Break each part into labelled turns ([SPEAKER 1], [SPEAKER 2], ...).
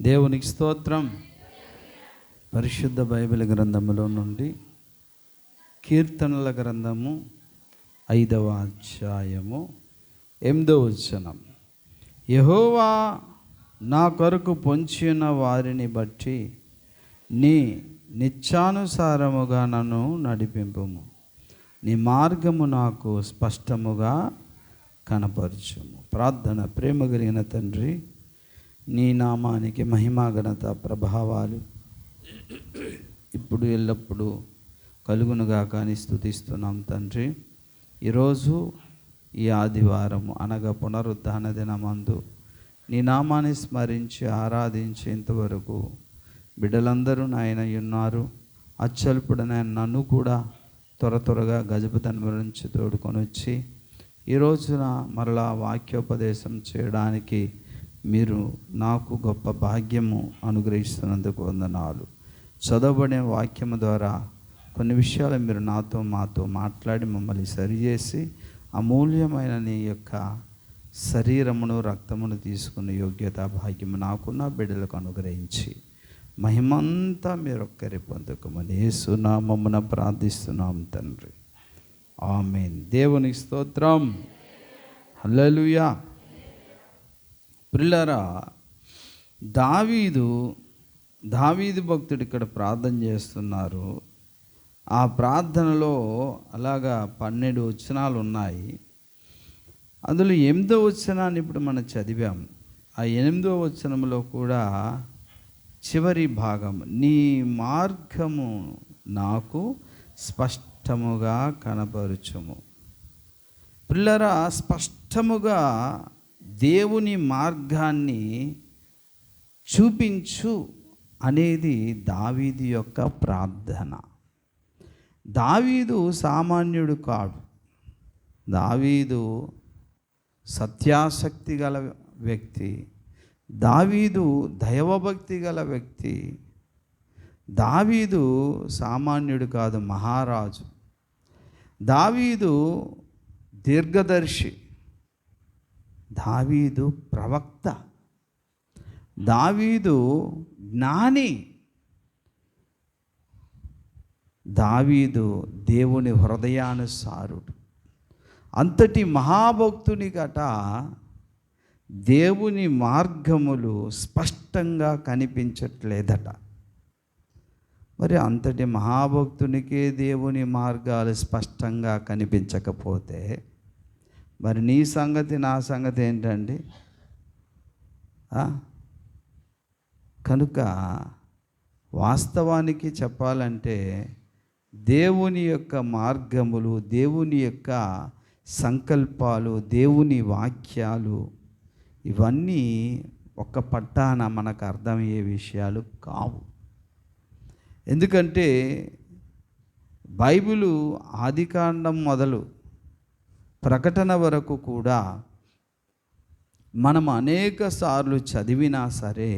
[SPEAKER 1] దేవునికి స్తోత్రం. పరిశుద్ధ బైబిల్ గ్రంథములో నుండి కీర్తనల గ్రంథము ఐదవ అధ్యాయము ఎనిమిదవ వచనం. యహోవా నా కొరకు పొంచిన వారిని బట్టి నీ నిత్యానుసారముగా నన్ను నడిపింపుము. నీ మార్గము నాకు స్పష్టముగా కనపరచుము. ప్రార్థన ప్రేమ కలిగిన తండ్రి నీ నామానికి మహిమా ఘనత ప్రభావాలు ఇప్పుడు ఎల్లప్పుడూ కలుగునుగా కానీ స్థుతిస్తున్నాం తండ్రి. ఈరోజు ఈ ఆదివారం అనగా పునరుద్ధాన దినమందు నీ నామాన్ని స్మరించి ఆరాధించేంతవరకు బిడ్డలందరూ నాయన ఉన్నారు. అచ్చల్పుడనైన నన్ను కూడా త్వర త్వరగా గజపతని నుంచి తోడుకొని వచ్చి ఈ రోజున మరలా వాక్యోపదేశం చేయడానికి మీరు నాకు గొప్ప భాగ్యము అనుగ్రహిస్తున్నందుకు వందనాలు. చదవబడే వాక్యము ద్వారా కొన్ని విషయాలు మీరు నాతో మాతో మాట్లాడి మమ్మల్ని సరిచేసి అమూల్యమైన నీ యొక్క శరీరమును రక్తమును తీసుకునే యోగ్యత భాగ్యము నాకున్న బిడ్డలకు అనుగ్రహించి మహిమంతా మీరు ఒక్కరి పొందుకోమని ఏసునామమున ప్రార్థిస్తున్నాం తండ్రి. ఆమెన్. దేవుని స్తోత్రం. హల్లెలూయా. పిల్లరా దావీదు దావీదు భక్తుడు ఇక్కడ ప్రార్థన చేస్తున్నారు. ఆ ప్రార్థనలో అలాగా పన్నెండు వచనాలు ఉన్నాయి. అందులో ఎనిమిదో వచనాన్ని ఇప్పుడు మనం చదివాం. ఆ ఎనిమిదో వచనంలో కూడా చివరి భాగం నీ మార్గము నాకు స్పష్టముగా కనపరుచుము పిల్లరా స్పష్టముగా దేవుని మార్గాన్ని చూపించు అనేది దావీది యొక్క ప్రార్థన. దావీదు సామాన్యుడు కాడు. దావీదు సత్యాసక్తి గల వ్యక్తి. దావీదు దైవభక్తి గల వ్యక్తి. దావీదు సామాన్యుడు కాదు మహారాజు. దావీదు దీర్ఘదర్శి. దావీదు ప్రవక్త. దావీదు జ్ఞాని. దావీదు దేవుని హృదయానుసారుడు. అంతటి మహాభక్తుని గట దేవుని మార్గములు స్పష్టంగా కనిపించట్లేదట. మరి అంతటి మహాభక్తునికే దేవుని మార్గాలు స్పష్టంగా కనిపించకపోతే మరి నీ సంగతి నా సంగతి ఏంటండి? కనుక వాస్తవానికి చెప్పాలంటే దేవుని యొక్క మార్గములు దేవుని యొక్క సంకల్పాలు దేవుని వాక్యాలు ఇవన్నీ ఒక్క పట్టాన మనకు అర్థమయ్యే విషయాలు కావు. ఎందుకంటే బైబిలు ఆదికాండం మొదలు ప్రకటన వరకు కూడా మనం అనేక సార్లు చదివినా సరే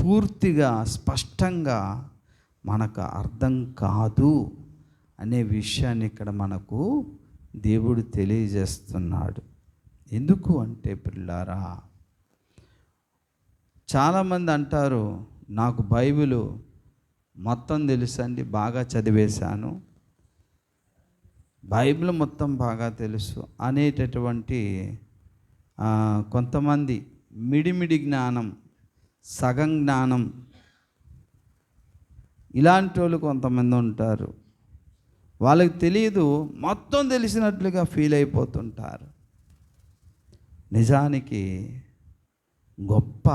[SPEAKER 1] పూర్తిగా స్పష్టంగా మనకు అర్థం కాదు అనే విషయాన్ని ఇక్కడ మనకు దేవుడు తెలియజేస్తున్నాడు. ఎందుకు అంటే పిల్లారా చాలామంది అంటారు నాకు బైబిలు మొత్తం తెలుసండి బాగా చదివేశాను. బైబిల్ మొత్తం బాగా తెలుసు అనేటటువంటి కొంతమంది మిడిమిడి జ్ఞానం సగం జ్ఞానం ఇలాంటి వాళ్ళు కొంతమంది ఉంటారు. వాళ్ళకి తెలియదు మొత్తం తెలిసినట్లుగా ఫీల్ అయిపోతుంటారు. నిజానికి గొప్ప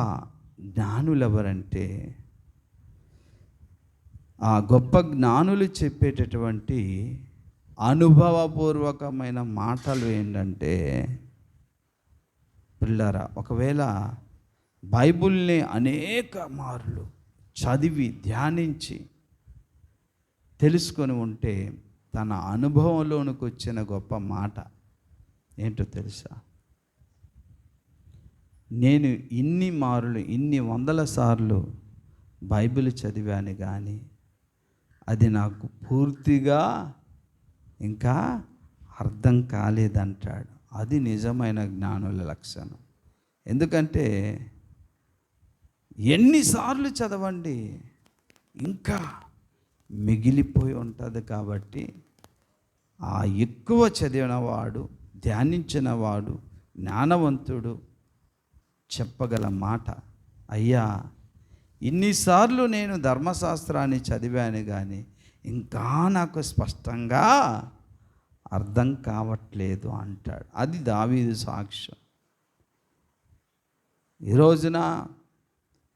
[SPEAKER 1] జ్ఞానులు ఎవరంటే ఆ గొప్ప జ్ఞానులు చెప్పేటటువంటి అనుభవపూర్వకమైన మాటలు ఏంటంటే పిల్లరా ఒకవేళ బైబిల్ని అనేక మార్లు చదివి ధ్యానించి తెలుసుకొని ఉంటే తన అనుభవంలోనికి వచ్చిన గొప్ప మాట ఏంటో తెలుసా? నేను ఇన్ని మారులు ఇన్ని వందల సార్లు బైబిల్ చదివాను కానీ అది నాకు పూర్తిగా ఇంకా అర్థం కాలేదంటాడు. అది నిజమైన జ్ఞానుల లక్షణం. ఎందుకంటే ఎన్నిసార్లు చదవండి ఇంకా మిగిలిపోయి ఉంటుంది కాబట్టి ఆ ఎక్కువ చదివిన వాడు ధ్యానించిన వాడు జ్ఞానవంతుడు చెప్పగల మాట అయ్యా ఇన్నిసార్లు నేను ధర్మశాస్త్రాన్ని చదివాను కానీ ఇంకా నాకు స్పష్టంగా అర్థం కావట్లేదు అంటాడు. అది దావీదు సాక్ష్యం. ఈ రోజున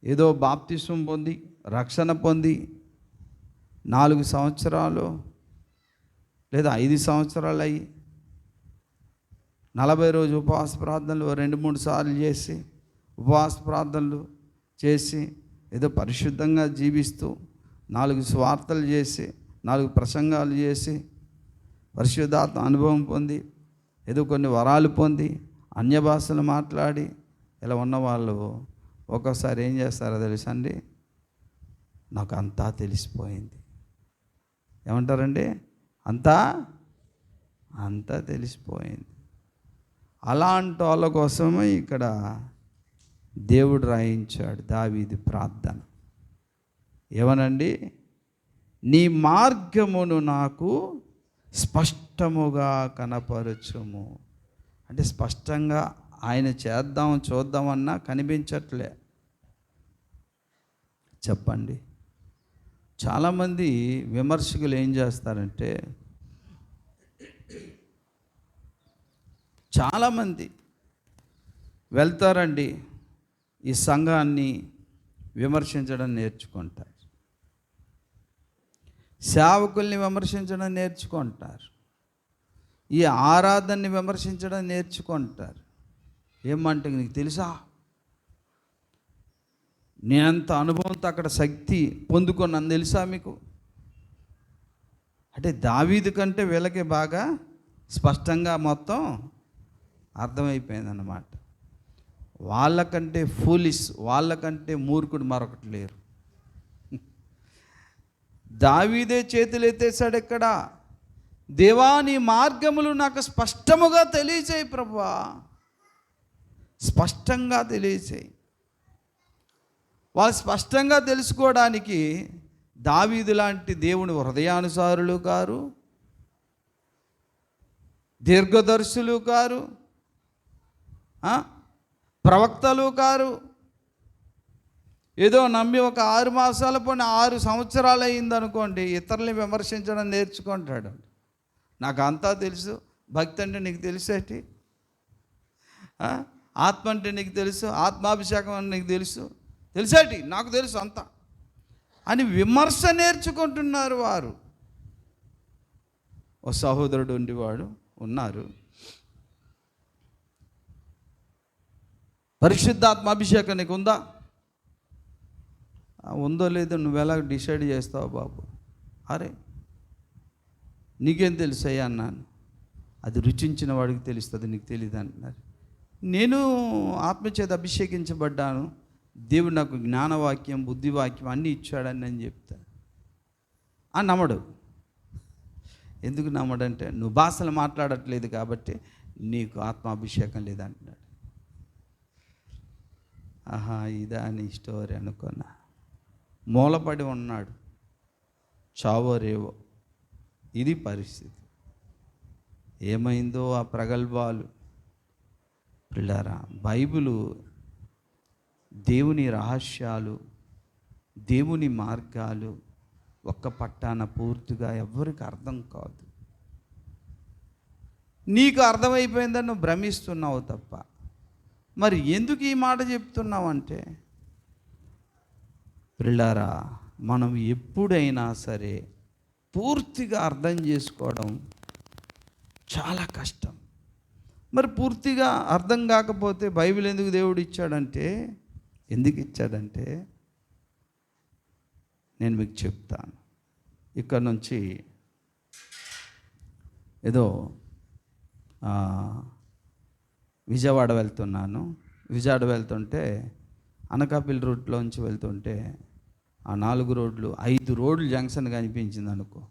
[SPEAKER 1] ఏదో బాప్తిస్వం పొంది రక్షణ పొంది నాలుగు సంవత్సరాలు లేదా ఐదు సంవత్సరాలు అయ్యి నలభై రోజు ఉపవాస ప్రార్థనలు రెండు మూడు సార్లు చేసి ఉపవాస ప్రార్థనలు చేసి ఏదో పరిశుద్ధంగా జీవిస్తూ నాలుగు స్వార్థలు చేసి నాలుగు ప్రసంగాలు చేసి పరిశుద్ధాత్మ అనుభవం పొంది ఏదో కొన్ని వరాలు పొంది అన్య భాషలు మాట్లాడి ఇలా ఉన్న వాళ్ళు ఒక్కోసారి ఏం చేస్తారో తెలుసా అండి? నాకు అంతా తెలిసిపోయింది. ఏమంటారండి? అంతా అంతా తెలిసిపోయింది. అలాంటి వాళ్ళ కోసమే ఇక్కడ దేవుడు రాయించాడు దావీది ప్రార్థన. ఏమనండి? నీ మార్గమును నాకు స్పష్టముగా కనపరచుము. అంటే స్పష్టంగా ఆయన చేద్దాం చూద్దామన్నా కనిపించట్లే. చెప్పండి. చాలామంది విమర్శకులు ఏం చేస్తారంటే చాలామంది వెళ్తారండి ఈ సంఘాన్ని విమర్శించడం నేర్చుకుంటారు సేవకుల్ని విమర్శించడం నేర్చుకుంటారు. ఈ ఆరాధనని విమర్శించడం నేర్చుకుంటారు. ఏమంటే నీకు తెలుసా? నేనంత అనుభవంతో అక్కడ శక్తి పొందుకున్నాను. తెలుసా మీకు? అంటే దావీదు కంటే వీళ్ళకి బాగా స్పష్టంగా మొత్తం అర్థమైపోయిందన్నమాట. వాళ్ళకంటే ఫూలిస్ వాళ్ళకంటే మూర్ఖుడు మరొకటి లేరు. దావీదే చేతులు ఎత్తేసాడు ఎక్కడ? దేవా నీ మార్గములు నాకు స్పష్టముగా తెలియచేయి ప్రభువా. స్పష్టంగా తెలియచేయి. వాళ్ళు స్పష్టంగా తెలుసుకోవడానికి దావీదు లాంటి దేవుని హృదయానుసారులు కారు దీర్ఘదర్శులు కారు ప్రవక్తలు కారు ఏదో నమ్మి ఒక ఆరు మాసాల పోయిన ఆరు సంవత్సరాలు అయిందనుకోండి ఇతరుల్ని విమర్శించడం నేర్చుకుంటాడు. నాకు అంతా తెలుసు. భక్తి అంటే నీకు తెలిసేటి ఆత్మ అంటే నీకు తెలుసు. ఆత్మాభిషేకం అని నీకు తెలుసు. తెలిసేటి నాకు తెలుసు అంతా. అని విమర్శ నేర్చుకుంటున్నారు వారు. ఓ సహోదరుడు ఉండేవాడు ఉన్నారు. పరిశుద్ధాత్మ అభిషేకం నీకు ఉందా ఉందో లేదో నువ్వు ఎలా డిసైడ్ చేస్తావు బాబు? అరే నీకేం తెలుసయ్యా అన్నాను. అది రుచించిన వాడికి తెలుస్తుంది నీకు తెలియదు అంటున్నారు. నేను ఆత్మచేత అభిషేకించబడ్డాను. దేవుడు నాకు జ్ఞానవాక్యం బుద్ధివాక్యం అన్నీ ఇచ్చాడని నేను చెప్తా. ఆ నమ్మడు. ఎందుకు నమ్మడంటే నువ్వు భాషలు మాట్లాడట్లేదు కాబట్టి నీకు ఆత్మాభిషేకం లేదంటున్నాడు. ఆహా ఇదా నీ స్టోరీ అనుకున్నా. మూలపడి ఉన్నాడు. చావో రేవో. ఇది పరిస్థితి. ఏమైందో ఆ ప్రగల్భాలు. పిల్లారా బైబిలు దేవుని రహస్యాలు దేవుని మార్గాలు ఒక్క పట్టాన పూర్తిగా ఎవ్వరికి అర్థం కాదు. నీకు అర్థమైపోయిందని నువ్వు భ్రమిస్తున్నావు తప్ప. మరి ఎందుకు ఈ మాట చెప్తున్నావు అంటే పిల్లారా మనం ఎప్పుడైనా సరే పూర్తిగా అర్థం చేసుకోవడం చాలా కష్టం. మరి పూర్తిగా అర్థం కాకపోతే బైబిల్ ఎందుకు దేవుడు ఇచ్చాడంటే ఎందుకు ఇచ్చాడంటే నేను మీకు చెప్తాను. ఇక్కడ నుంచి ఏదో విజయవాడ వెళ్తున్నాను. విజయవాడ వెళ్తుంటే అనకాపల్లి రూట్లోంచి వెళ్తుంటే ఆ నాలుగు రోడ్లు ఐదు రోడ్లు జంక్షన్ కనిపించింది అనుకో.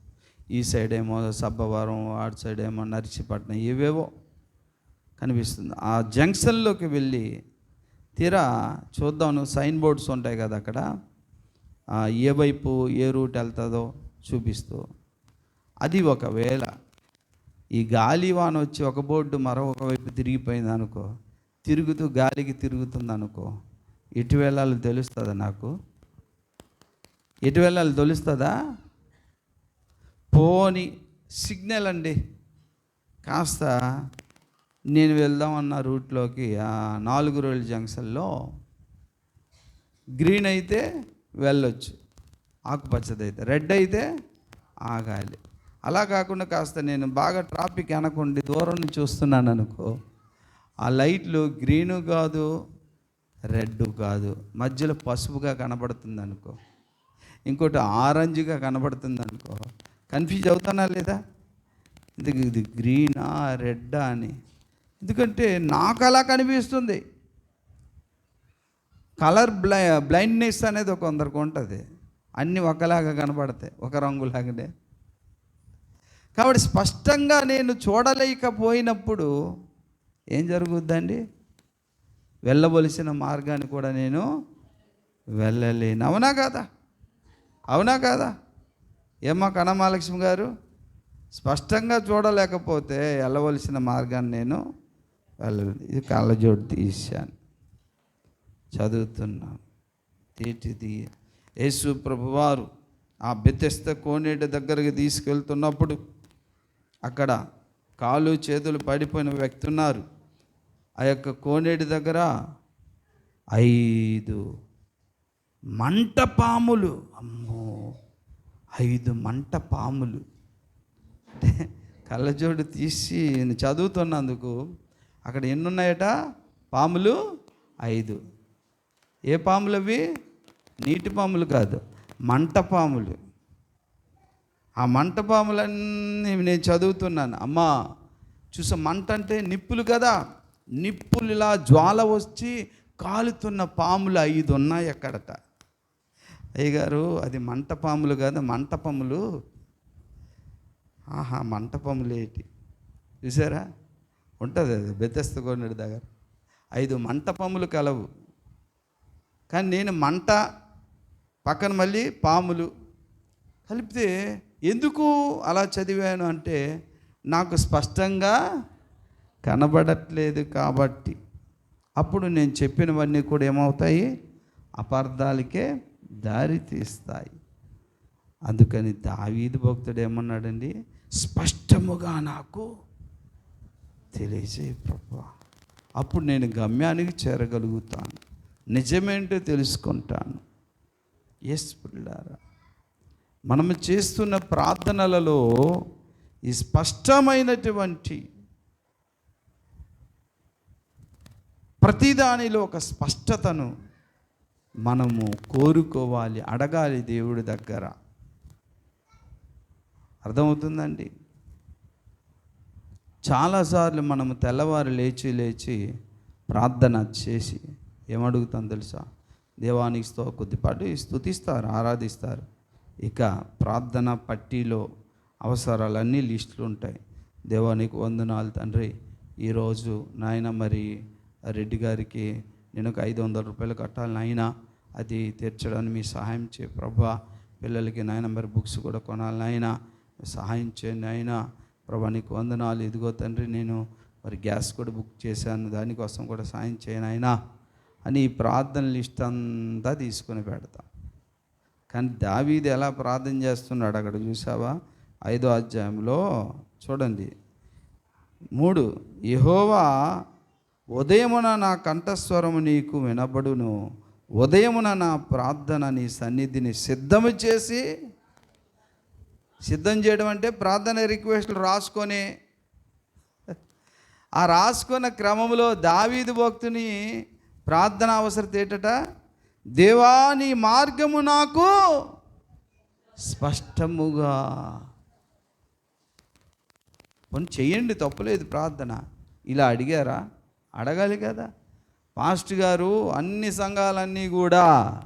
[SPEAKER 1] ఈ సైడ్ ఏమో సబ్బవరం అటు సైడ్ ఏమో నర్సీపట్నం ఏవేవో కనిపిస్తుంది. ఆ జంక్షన్లోకి వెళ్ళి తీరా చూద్దాం సైన్ బోర్డ్స్ ఉంటాయి కదా అక్కడ. ఏ వైపు ఏ రూట్ వెళ్తుందో చూపిస్తూ. అది ఒకవేళ ఈ గాలి వాన వచ్చి ఒక బోర్డు మరొక వైపు తిరిగిపోయింది అనుకో తిరుగుతూ గాలికి తిరుగుతుంది అనుకో ఇటు వెళ్ళాలో తెలుస్తుంది నాకు? ఎటు వెళ్ళాలి? తొలుస్తుందా పోని సిగ్నల్ అండి. కాస్త నేను వెళ్దామన్న రూట్లోకి ఆ నాలుగు రోజుల జంక్షన్లో గ్రీన్ అయితే వెళ్ళొచ్చు. ఆకుపచ్చది అయితే రెడ్ అయితే ఆగాలి. అలా కాకుండా కాస్త నేను బాగా ట్రాఫిక్ అనకుండి దూరం నుంచి చూస్తున్నాను అనుకో ఆ లైట్లు గ్రీను కాదు రెడ్ కాదు మధ్యలో పసుపుగా కనబడుతుంది అనుకో. ఇంకోటి ఆరెంజ్గా కనబడుతుంది అనుకో కన్ఫ్యూజ్ అవుతానా లేదా? ఇది ఇది గ్రీనా రెడ్డా అని. ఎందుకంటే నాకు అలా కనిపిస్తుంది. కలర్ బ్లై బ్లైండ్నెస్ అనేది ఒక కొందరికి ఉంటుంది. అన్నీ ఒకలాగా కనబడతాయి ఒక రంగులాగానే. కాబట్టి స్పష్టంగా నేను చూడలేకపోయినప్పుడు ఏం జరుగుద్దండి? వెళ్ళవలసిన మార్గాన్ని కూడా నేను వెళ్ళలేను. అవునా కదా? అవునా కాదా? ఏమ్మా కనమాలక్ష్మి గారు? స్పష్టంగా చూడలేకపోతే వెళ్ళవలసిన మార్గాన్ని నేను వెళ్ళలేదు ఇది కళ్ళజోడు తీశాను. చదువుతున్నాను. తీటిది యేసు ప్రభువారు ఆ బెతెస్త కోనేటి దగ్గరికి తీసుకెళ్తున్నప్పుడు అక్కడ కాలు చేతులు పడిపోయిన వ్యక్తి ఉన్నారు ఆ యొక్క కోనేటి దగ్గర ఐదు మంట పాములు అమ్మో ఐదు మంట పాములు అంటే కళ్ళజోడు తీసి నేను చదువుతున్నందుకు అక్కడ ఎన్ని ఉన్నాయట పాములు ఐదు. ఏ పాములు అవి? నీటి పాములు కాదు మంట పాములు ఆ మంట పాములన్నీ నేను చదువుతున్నాను. అమ్మా చూసా మంట అంటే నిప్పులు కదా. నిప్పులు ఇలా జ్వాల వచ్చి కాలుతున్న పాములు ఐదు ఉన్నాయి అక్కడట అయ్యగారు అది మంట పాములు కాదు మంటపములు. ఆహా మంటపములు ఏంటి? చూసారా ఉంటుంది అది బెత్తస్త కొన్నాడు దగ్గర. ఐదు మంటపములు కలవు. కానీ నేను మంట పక్కన మళ్ళీ పాములు కలిపితే ఎందుకు అలా చదివాను అంటే నాకు స్పష్టంగా కనబడట్లేదు కాబట్టి. అప్పుడు నేను చెప్పినవన్నీ కూడా ఏమవుతాయి? అపార్థాలకే దారి తీస్తాయి అందుకని దావీదు భక్తుడు ఏమన్నాడండి? స్పష్టముగా నాకు తెలియజే ప్రభా. అప్పుడు నేను గమ్యానికి చేరగలుగుతాను. నిజమేంటో తెలుసుకుంటాను. ఎస్ పిల్లారా మనము చేస్తున్న ప్రార్థనలలో ఈ స్పష్టమైనటువంటి ప్రతిదానిలో ఒక స్పష్టతను మనము కోరుకోవాలి అడగాలి దేవుడి దగ్గర. అర్థమవుతుందండి? చాలాసార్లు మనము తెల్లవారు లేచి లేచి ప్రార్థన చేసి ఏమడుగుతాం తెలుసా? దేవానికి స్తో కొద్దిపాటు స్థుతిస్తారు ఆరాధిస్తారు. ఇక ప్రార్థన పట్టీలో అవసరాలన్నీ లిస్టులు ఉంటాయి. దేవానికి వందనాలు తండ్రి. ఈరోజు నాయన మరి రెడ్డి గారికి నేను ఒక ఐదు వందల రూపాయలు కట్టాలి నాయన. అది తీర్చడానికి మీ సహాయం చే ప్రభా. పిల్లలకి నాయన మరి బుక్స్ కూడా కొనాలి నాయన. సహాయం చేయండి నాయన. ప్రభా నీకు వందనాలు. ఇదిగో తండ్రి నేను మరి గ్యాస్ కూడా బుక్ చేశాను. దానికోసం కూడా సాయం చేయను అయినా అని ప్రార్థన లిస్ట్ అంతా తీసుకుని పెడతాం. కానీ దావీది ఎలా ప్రార్థన చేస్తున్నాడు అక్కడ చూసావా? ఐదో అధ్యాయంలో చూడండి. మూడు యహోవా ఉదయమున నా కంఠస్వరము నీకు వినబడును. ఉదయమున నా ప్రార్థన నీ సన్నిధిని సిద్ధము చేసి సిద్ధం చేయడం అంటే ప్రార్థన రిక్వెస్ట్లు రాసుకొని ఆ రాసుకున్న క్రమంలో దావీదు భక్తుని ప్రార్థన అవసరత ఏటట? దేవా నీ మార్గము నాకు స్పష్టముగా. పని చెయ్యండి తప్పులేదు ప్రార్థన. ఇలా అడిగారా? అడగాలి కదా. పాస్ట్ గారు అన్ని సంఘాలన్నీ కూడా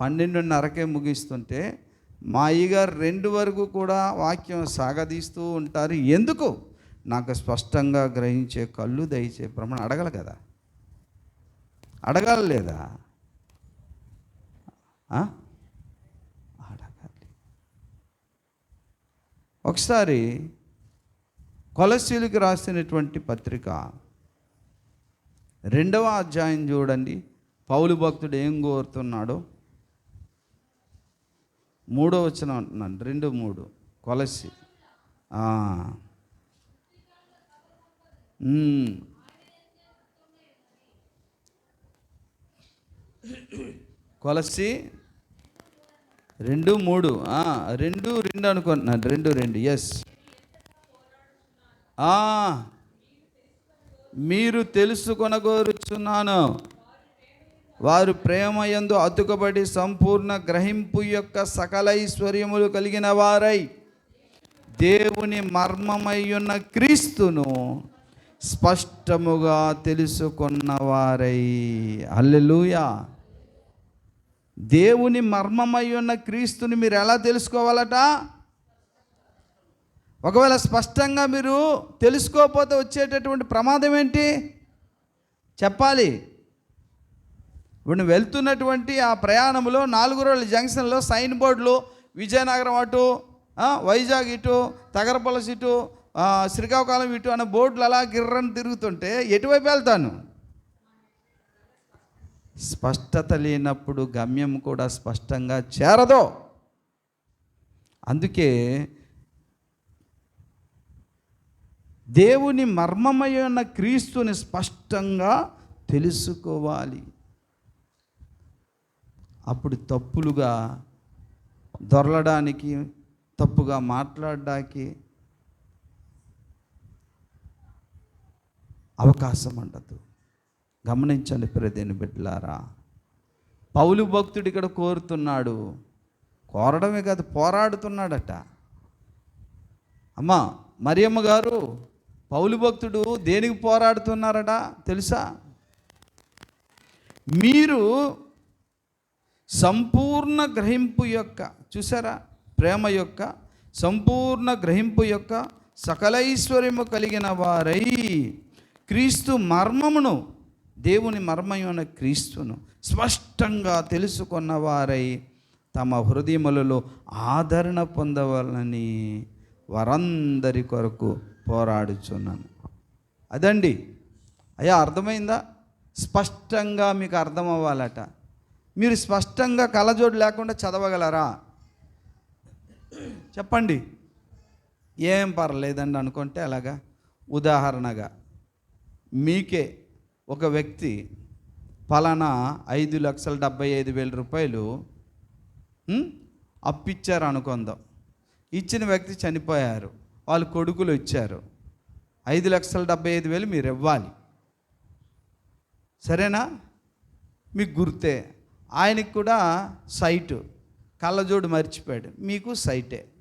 [SPEAKER 1] పన్నెండున్నరకే ముగిస్తుంటే మా అయ్యగారు రెండు వరకు కూడా వాక్యం సాగదీస్తూ ఉంటారు. ఎందుకు? నాకు స్పష్టంగా గ్రహించే కళ్ళు దయచే ప్రమాణం అడగలి కదా. అడగాలి లేదా? అడగాలి. ఒకసారి కొలసీలకు రాసినటువంటి పత్రిక రెండవ అధ్యాయం చూడండి. పౌలు భక్తుడు ఏం కోరుతున్నాడో? మూడో వచ్చిన అంటున్నాను రెండు మూడు. కొలసి. కొలసి. రెండు మూడు. రెండు రెండు అనుకుంటున్నాను రెండు రెండు. ఎస్ మీరు తెలుసుకొనగోరుచున్నాను. వారు ప్రేమ ఎందు అతుకబడి సంపూర్ణ గ్రహింపు యొక్క సకల ఐశ్వర్యములు కలిగిన వారై దేవుని మర్మమయ్యున్న క్రీస్తును స్పష్టముగా తెలుసుకున్నవారై అల్లెలుయా దేవుని మర్మమయ్యున్న ఉన్న క్రీస్తుని మీరు ఎలా తెలుసుకోవాలట? ఒకవేళ స్పష్టంగా మీరు తెలుసుకోకపోతే వచ్చేటటువంటి ప్రమాదం ఏంటి? చెప్పాలి. ఇప్పుడు నువ్వు వెళ్తున్నటువంటి ఆ ప్రయాణంలో నాలుగు రోజుల జంక్షన్లో సైన్ బోర్డులు విజయనగరం అటు వైజాగ్ ఇటు తగరపలస్ ఇటు శ్రీకాకుళం ఇటు అనే బోర్డులు అలా గిర్రని తిరుగుతుంటే ఎటువైపు వెళ్తాను? స్పష్టత లేనప్పుడు గమ్యం కూడా స్పష్టంగా చేరదు. అందుకే దేవుని మర్మమైన క్రీస్తుని స్పష్టంగా తెలుసుకోవాలి. అప్పుడు తప్పులుగా దొరలడానికి తప్పుగా మాట్లాడడానికి అవకాశం ఉండదు. గమనించండి ప్రదేని బిడ్డలారా పౌలు భక్తుడు ఇక్కడ కోరుతున్నాడు కోరడమే కాదు పోరాడుతున్నాడట. అమ్మా మరియమ్మ గారు పౌలు భక్తుడు దేనికి పోరాడుతున్నారట తెలుసా? మీరు సంపూర్ణ గ్రహింపు యొక్క చూసారా? ప్రేమ యొక్క సంపూర్ణ గ్రహింపు యొక్క సకలైశ్వర్యము కలిగిన వారై క్రీస్తు మర్మమును దేవుని మర్మమైన క్రీస్తును స్పష్టంగా తెలుసుకున్న వారై తమ హృదయములలో ఆదరణ పొందవాలని వారందరి కొరకు పోరాడుచున్నాను. అదండి. అయ్యా అర్థమైందా? స్పష్టంగా మీకు అర్థం అవ్వాలట మీరు స్పష్టంగా కలజోడు లేకుండా చదవగలరా? చెప్పండి. ఏం పర్లేదండి అనుకుంటే అలాగా. ఉదాహరణగా మీకే ఒక వ్యక్తి ఫలానా ఐదు లక్షల డెబ్బై ఐదు వేల రూపాయలు అప్పిచ్చారు అనుకుందాం. ఇచ్చిన వ్యక్తి చనిపోయారు. వాళ్ళ కొడుకులు ఇచ్చారు. ఐదు లక్షల డెబ్బై ఐదు వేలు మీరు ఇవ్వాలి. సరేనా? మీకు గుర్తే. ఆయనకి కూడా సైటు. కళ్ళజోడు మర్చిపోయాడు. మీకు సైటే.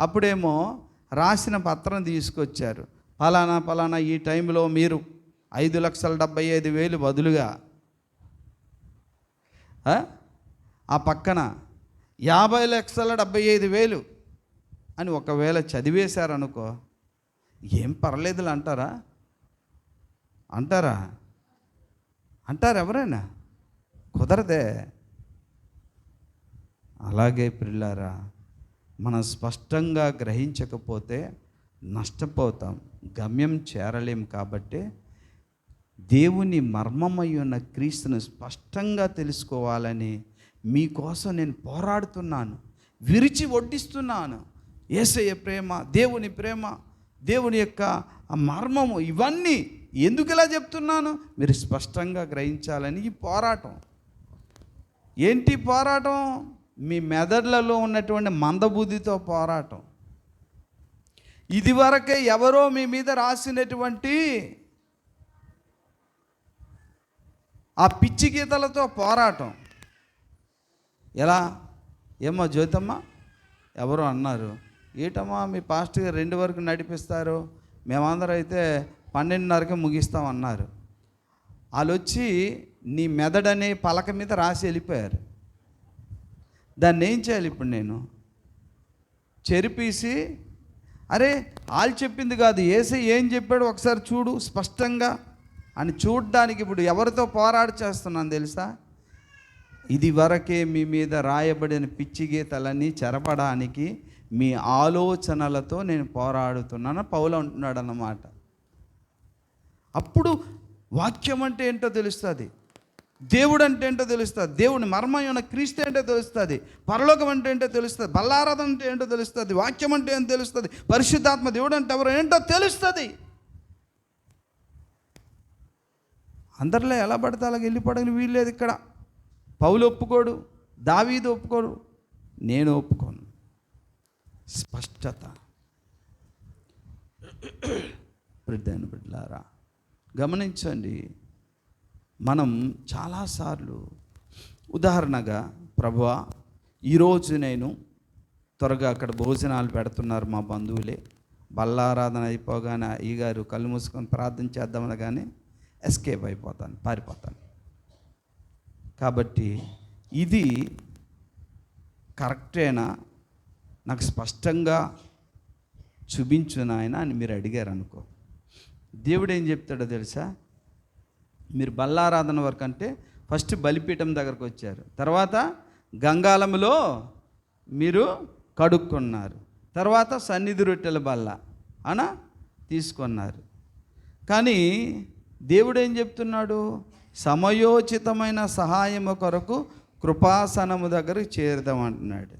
[SPEAKER 1] అప్పుడేమో రాసిన పత్రం తీసుకొచ్చారు. ఫలానా ఫలానా ఈ టైంలో మీరు ఐదు లక్షల డెబ్బై ఐదు వేలు బదులుగా. ఆ? ఆ పక్కన యాభై లక్షల డెబ్బై ఐదు వేలు అని ఒకవేళ చదివేశారనుకో ఏం పర్లేదులే అంటారా? అంటారా? అంటారు ఎవరైనా? కుదరదే. అలాగే పిల్లారా మనం స్పష్టంగా గ్రహించకపోతే నష్టపోతాం గమ్యం చేరలేం కాబట్టి దేవుని మర్మమై ఉన్న క్రీస్తును స్పష్టంగా తెలుసుకోవాలని మీకోసం నేను పోరాడుతున్నాను విరిచి వడ్డిస్తున్నాను. ఏసయ్య ప్రేమ దేవుని ప్రేమ దేవుని యొక్క ఆ మర్మము ఇవన్నీ ఎందుకు ఇలా చెప్తున్నాను? మీరు స్పష్టంగా గ్రహించాలని ఈ పోరాటం. ఏంటి పోరాటం? మీ మెదడులలో ఉన్నటువంటి మందబుద్ధితో పోరాటం. ఇదివరకే ఎవరో మీ మీద రాసినటువంటి ఆ పిచ్చి గీతలతో పోరాటం. ఎలా? ఏమో జ్యోతమ్మ? ఎవరో అన్నారు. ఏటమ్మా మీ పాస్టర్ రెండు వరకు నడిపిస్తారు? మేమందరం అయితే పన్నెండున్నరకే ముగిస్తామన్నారు వాళ్ళు వచ్చి నీ మెదడనే పలక మీద రాసి వెళ్ళిపోయారు. దాన్ని ఏం చేయాలి ఇప్పుడు నేను? చెరిపీసి అరే వాళ్ళు చెప్పింది కాదు ఏసీ ఏం చెప్పాడు ఒకసారి చూడు స్పష్టంగా. అని చూడడానికి ఇప్పుడు ఎవరితో పోరాడు చేస్తున్నాను తెలుసా? ఇది వరకే మీ మీద రాయబడిన పిచ్చి గీతలన్నీ చెరపడానికి మీ ఆలోచనలతో నేను పోరాడుతున్నాను పౌలు అంటున్నాడు అన్నమాట అప్పుడు వాక్యం అంటే ఏంటో తెలుస్తుంది. దేవుడు అంటే ఏంటో తెలుస్తుంది. దేవుని మర్మం క్రీస్తు ఏంటో తెలుస్తుంది. పరలోకం అంటే ఏంటో తెలుస్తుంది. బల్లారాధన అంటే ఏంటో తెలుస్తుంది. వాక్యం అంటే ఏంటో తెలుస్తుంది. పరిశుద్ధాత్మ దేవుడు అంటే ఎవరు ఏంటో తెలుస్తుంది. అందరిలో ఎలా పడితే అలాగ వెళ్ళిపోవడానికి వీల్లేదు ఇక్కడ. పౌలు ఒప్పుకోడు దావీదు ఒప్పుకోడు నేను ఒప్పుకోను. స్పష్టత. బిడ్డను బిడ్డలారా గమనించండి మనం చాలాసార్లు ఉదాహరణగా ప్రభువా ఈరోజు నేను త్వరగా అక్కడ భోజనాలు పెడుతున్నారు మా బంధువులే. బల్లారాధన అయిపోగానే అయ్యగారు కళ్ళు మూసుకొని ప్రార్థన చేద్దామని కానీ ఎస్కేప్ అయిపోతాను పారిపోతాను. కాబట్టి ఇది కరెక్టేనా? నాకు స్పష్టంగా చూపించు నాయన అని మీరు అడిగారు అనుకో దేవుడు ఏం చెప్తాడో తెలుసా? మీరు బల్లారాధన వరకు అంటే ఫస్ట్ బలిపీఠం దగ్గరకు వచ్చారు. తర్వాత గంగాళములో మీరు కడుక్కున్నారు. తర్వాత సన్నిధి రొట్టెల బల్ల అన? తీసుకున్నారు. కానీ దేవుడు ఏం చెప్తున్నాడు? సమయోచితమైన సహాయము కొరకు కృపాసనము దగ్గరకు చేరుదామంటున్నాడు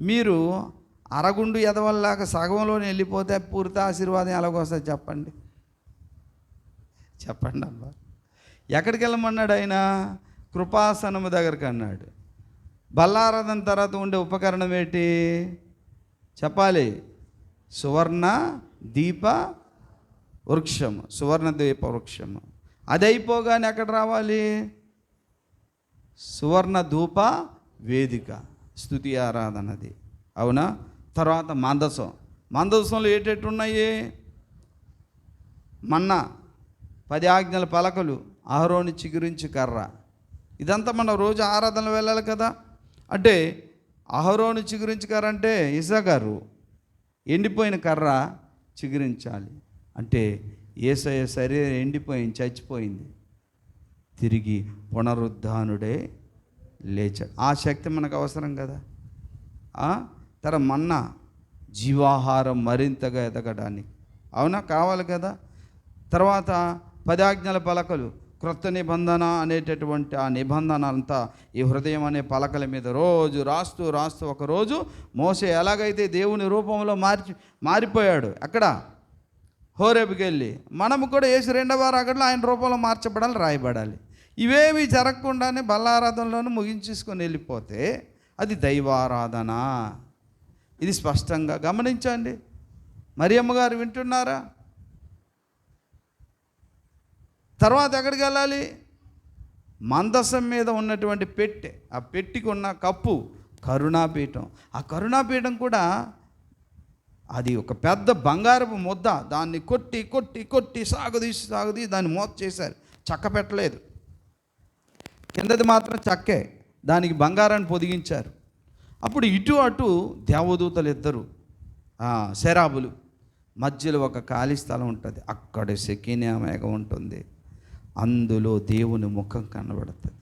[SPEAKER 1] మీరు అరగుండు ఎదవల్లాగా సగంలోనే వెళ్ళిపోతే పూర్తి ఆశీర్వాదం ఎలాగొస్తుంది చెప్పండి. చెప్పండి అబ్బా. ఎక్కడికి వెళ్ళమన్నాడు ఆయన? కృపాసనము దగ్గరికి అన్నాడు. బల్లారాధన తర్వాత ఉండే ఉపకరణం ఏంటి? చెప్పాలి. సువర్ణ దీప వృక్షము సువర్ణ దీప వృక్షము అది అయిపోగానే ఎక్కడ రావాలి? సువర్ణ ధూప వేదిక. స్థుతి ఆరాధనది. అవునా? తర్వాత మందసం. మందసంలో ఏటెట్టు ఉన్నాయి మన్నా పది ఆజ్ఞల పలకలు ఆహరోని చిగురించి కర్ర. ఇదంతా మనం రోజు ఆరాధనలు వెళ్ళాలి కదా. అంటే అహరోను చిగురించి కర్ర అంటే ఇసగారు. ఎండిపోయిన కర్ర చిగురించాలి. అంటే ఏసయ్య శరీరం ఎండిపోయింది చచ్చిపోయింది. తిరిగి పునరుద్ధానుడే లేచాడు. ఆ శక్తి మనకు అవసరం కదా. ఆ? తర మన్నా జీవాహారం మరింతగా ఎదగడానికి. అవునా? కావాలి కదా. తర్వాత పదాజ్ఞల పలకలు క్రొత్త నిబంధన అనేటటువంటి ఆ నిబంధన అంతా ఈ హృదయం అనే పలకల మీద రోజు రాస్తూ రాస్తూ ఒకరోజు మోసే ఎలాగైతే దేవుని రూపంలో మార్చి మారిపోయాడు అక్కడ? హోరేపుకి వెళ్ళి. మనము కూడా వేసి రెండవ అక్కడ ఆయన రూపంలో మార్చబడాలి రాయబడాలి. ఇవేవి జరగకుండానే బల్లారాధనలోనూ ముగించేసుకొని వెళ్ళిపోతే అది దైవారాధన. ఇది స్పష్టంగా గమనించండి. మరియమ్మ గారు వింటున్నారా? తర్వాత ఎక్కడికి వెళ్ళాలి? మందసం మీద ఉన్నటువంటి పెట్టె ఆ పెట్టికి ఉన్న కప్పు కరుణాపీఠం. ఆ కరుణాపీఠం కూడా అది ఒక పెద్ద బంగారపు ముద్ద. దాన్ని కొట్టి కొట్టి కొట్టి సాగుదీసి సాగుదీసి దాన్ని మోత చేశారు. చక్క పెట్టలేదు. కిందది మాత్రం చక్కే. దానికి బంగారాన్ని పొదిగించారు. అప్పుడు ఇటు అటు దేవదూతలు ఇద్దరు శరాబులు మధ్యలో ఒక ఖాళీ స్థలం ఉంటుంది. అక్కడ శకినా మేఘ ఉంటుంది. అందులో దేవుని ముఖం కనబడుతుంది.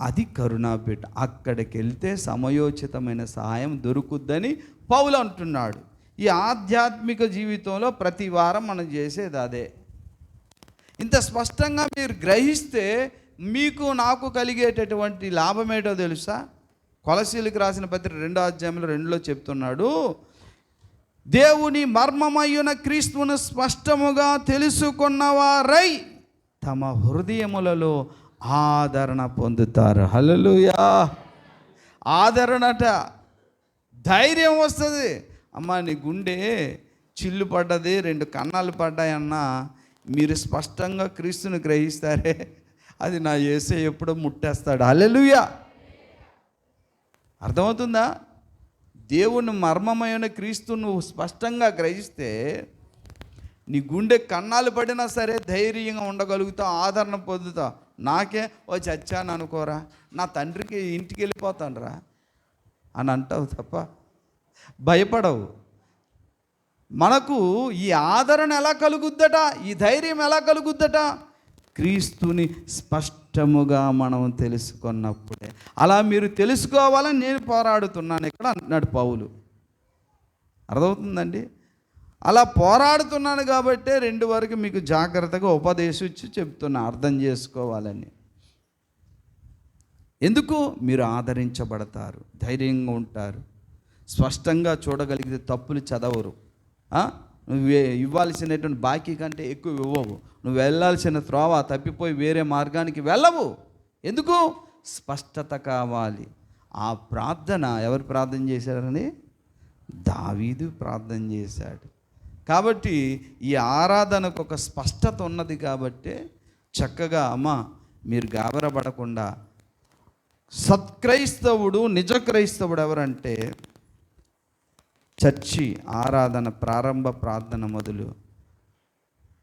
[SPEAKER 1] అది కరుణాపీఠ. అక్కడికి వెళ్తే సమయోచితమైన సహాయం దొరుకుద్దని పౌలు అంటున్నాడు. ఈ ఆధ్యాత్మిక జీవితంలో ప్రతి వారం మనం చేసేది అదే. ఇంత స్పష్టంగా మీరు గ్రహిస్తే మీకు నాకు కలిగేటటువంటి లాభం ఏంటో తెలుసా? కొలసీలకు రాసిన పత్రిక రెండో అధ్యాయంలో రెండులో చెప్తున్నాడు దేవుని మర్మమయ్యున క్రీస్తువును స్పష్టముగా తెలుసుకున్నవారై తమ హృదయములలో ఆదరణ పొందుతారు. హలలుయా ఆదరణట ధైర్యం వస్తుంది. అమ్మ నీ గుండె చిల్లు పడ్డది రెండు కన్నాలు పడ్డాయన్నా మీరు స్పష్టంగా క్రీస్తుని గ్రహిస్తారే? అది నా ఏసే ఎప్పుడో ముట్టేస్తాడు. హల్లెలూయా. అర్థమవుతుందా? దేవుని మర్మమైన క్రీస్తు నువ్వు స్పష్టంగా గ్రహిస్తే నీ గుండె కన్నాలు పడినా సరే ధైర్యంగా ఉండగలుగుతావు ఆదరణ పొందుతావు నాకే ఓ చచ్చాను అనుకోరా. నా తండ్రికి ఇంటికి వెళ్ళిపోతానురా అని అంటావు తప్ప భయపడవు. మనకు ఈ ఆదరణ ఎలా కలుగుద్దట? ఈ ధైర్యం ఎలా కలుగుద్దట? క్రీస్తుని స్పష్టముగా మనం తెలుసుకున్నప్పుడే. అలా మీరు తెలుసుకోవాలని నేను పోరాడుతున్నాను. ఇక్కడ అంటున్నాడు పౌలు. అర్థమవుతుందండి? అలా పోరాడుతున్నాను కాబట్టే రెండు వరకు మీకు జాగ్రత్తగా ఉపదేశించి చెప్తున్నా అర్థం చేసుకోవాలని. ఎందుకు? మీరు ఆదరించబడతారు ధైర్యంగా ఉంటారు. స్పష్టంగా చూడగలిగితే తప్పులు చదవరు. నువ్వు ఇవ్వాల్సినటువంటి బాకీ కంటే ఎక్కువ ఇవ్వవు. నువ్వు వెళ్ళాల్సిన త్రోవ తప్పిపోయి వేరే మార్గానికి వెళ్ళవు. ఎందుకు? స్పష్టత కావాలి. ఆ ప్రార్థన ఎవరు ప్రార్థన చేశారని? దావీదు ప్రార్థన చేశాడు. కాబట్టి ఈ ఆరాధనకు ఒక స్పష్టత ఉన్నది కాబట్టి చక్కగా అమ్మ మీరు గాబరపడకుండా సత్క్రైస్తవుడు నిజ క్రైస్తవుడు ఎవరంటే చర్చి ఆరాధన ప్రారంభ ప్రార్థన మొదలు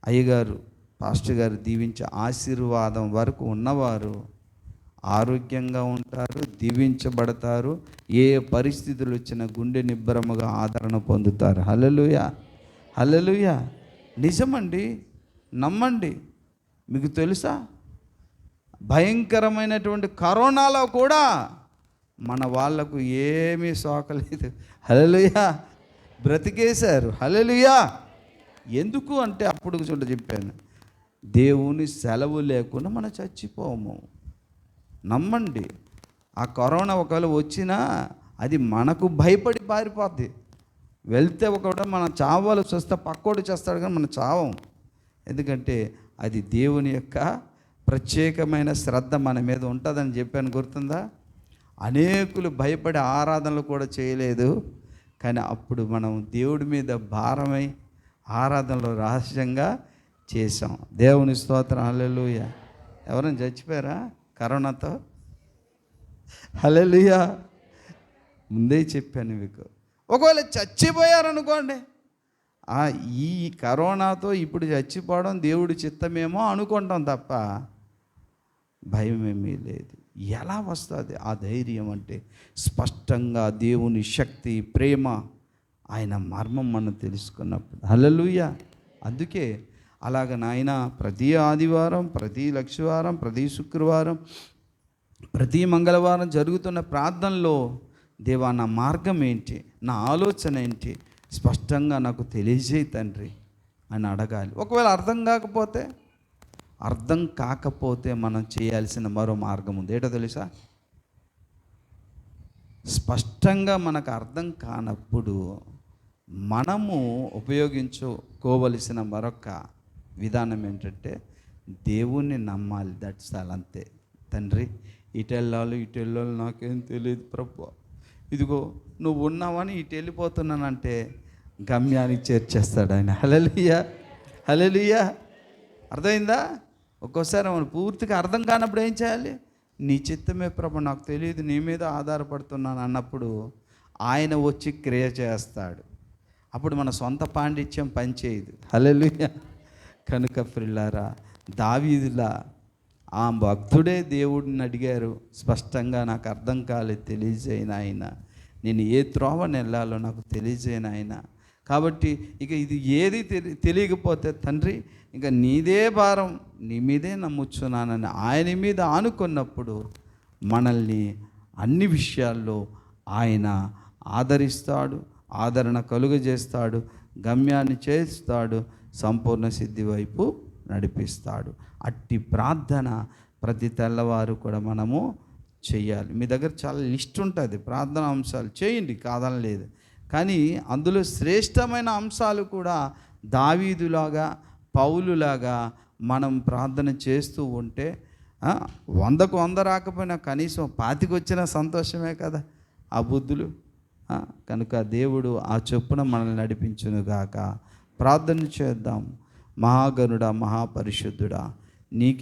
[SPEAKER 1] అయ్యగారు పాస్టర్ గారు దీవించే ఆశీర్వాదం వరకు ఉన్నవారు ఆరోగ్యంగా ఉంటారు దీవించబడతారు ఏ పరిస్థితులు వచ్చిన గుండె నిబ్బరముగా ఆదరణ పొందుతారు. హలలుయ హలలుయ నిజమండి నమ్మండి. మీకు తెలుసా? భయంకరమైనటువంటి కరోనాలో కూడా మన వాళ్ళకు ఏమీ సోకలేదు. హలలుయా బ్రతికేశారు. హలలుయా ఎందుకు అంటే అప్పుడు చూడ చెప్పాను. దేవుని సెలవు లేకుండా మనం చచ్చిపోము. నమ్మండి. ఆ కరోనా ఒకవేళ వచ్చినా అది మనకు భయపడి పారిపోద్ది. వెళ్తే ఒకవేళ మనం చావాల్సి వస్తే పక్కోడు చేస్తాడు కానీ మనం చావం. ఎందుకంటే అది దేవుని యొక్క ప్రత్యేకమైన శ్రద్ధ మన మీద ఉంటుందని చెప్పాను. గుర్తుందా? అనేకులు భయపడి ఆరాధనలు కూడా చేయలేదు. కానీ అప్పుడు మనం దేవుడి మీద భారమై ఆరాధనలో రహస్యంగా చేసాం దేవుని స్తోత్రం. హల్లెలూయ. ఎవరైనా చచ్చిపోయారా కరోనాతో? హల్లెలూయా. ముందే చెప్పాను మీకు. ఒకవేళ చచ్చిపోయారనుకోండి ఈ కరోనాతో ఇప్పుడు చచ్చిపోవడం దేవుడి చిత్తమేమో అనుకుంటాం తప్ప భయం ఏమీ లేదు. ఎలా వస్తుంది? ఆ ధైర్యం అంటే స్పష్టంగా దేవుని శక్తి ప్రేమ ఆయన మర్మం మనం తెలుసుకున్నప్పుడు. హలలుయ అందుకే అలాగ నాయన ప్రతి ఆదివారం ప్రతి లక్షవారం ప్రతి శుక్రవారం ప్రతి మంగళవారం జరుగుతున్న ప్రార్థనలో దేవా నా మార్గం ఏంటి? నా ఆలోచన ఏంటి? స్పష్టంగా నాకు తెలియజేయి తండ్రి అని అడగాలి. ఒకవేళ అర్థం కాకపోతే అర్థం కాకపోతే మనం చేయాల్సిన మరో మార్గం ఉంది. ఏటో తెలుసా? స్పష్టంగా మనకు అర్థం కానప్పుడు మనము ఉపయోగించుకోవలసిన మరొక విధానం ఏంటంటే దేవుణ్ణి నమ్మాలి. దట్స్ ఆల్ అంతే. తండ్రి ఇటు వెళ్ళాలి ఇటు వెళ్ళాలి నాకేం తెలియదు ప్రభు. ఇదిగో నువ్వు ఉన్నావని ఇటు వెళ్ళిపోతున్నానంటే గమ్యానికి చేర్చేస్తాడు ఆయన. హలలియా హలలియా అర్థమైందా? ఒక్కోసారి మనం పూర్తిగా అర్థం కానప్పుడు ఏం చేయాలి? నీ చిత్తమే ప్రభు నాకు తెలియదు నీ మీద ఆధారపడుతున్నాను అన్నప్పుడు ఆయన వచ్చి క్రియ చేస్తాడు. అప్పుడు మన సొంత పాండిత్యం పనిచేయదు హల్లెలూయా. కనుక ఫ్రిల్లారా దావీదులా ఆ భక్తుడే దేవుడిని అడిగారు స్పష్టంగా నాకు అర్థం కాలేదు తెలియజేయన ఆయన నేను ఏ త్రోవ వెళ్ళాలో నాకు తెలియజేయన ఆయన కాబట్టి ఇక ఇది ఏది తెలి- తెలియకపోతే తండ్రి ఇంకా నీదే భారం నీ మీదే నమ్ముచున్నానని ఆయన మీద ఆనుకున్నప్పుడు మనల్ని అన్ని విషయాల్లో ఆయన ఆదరిస్తాడు ఆదరణ కలుగజేస్తాడు గమ్యాన్ని చేస్తాడు సంపూర్ణ సిద్ధి వైపు నడిపిస్తాడు. అట్టి ప్రార్థన ప్రతి తెల్లవారు కూడా మనము చేయాలి మీ దగ్గర చాలా లిస్ట్ ఉంటుంది ప్రార్థన అంశాలు చేయండి కాదని లేదు కానీ అందులో శ్రేష్టమైన అంశాలు కూడా దావీదులాగా పౌలులాగా మనం ప్రార్థన చేస్తూ ఉంటే వందకు వంద రాకపోయినా కనీసం పాతికొచ్చిన సంతోషమే కదా ఆ బుద్ధులు. కనుక దేవుడు ఆ చొప్పున మనల్ని నడిపించునుగాక ప్రార్థన చేద్దాం. మహాగణుడా మహాపరిశుద్ధుడా నీకు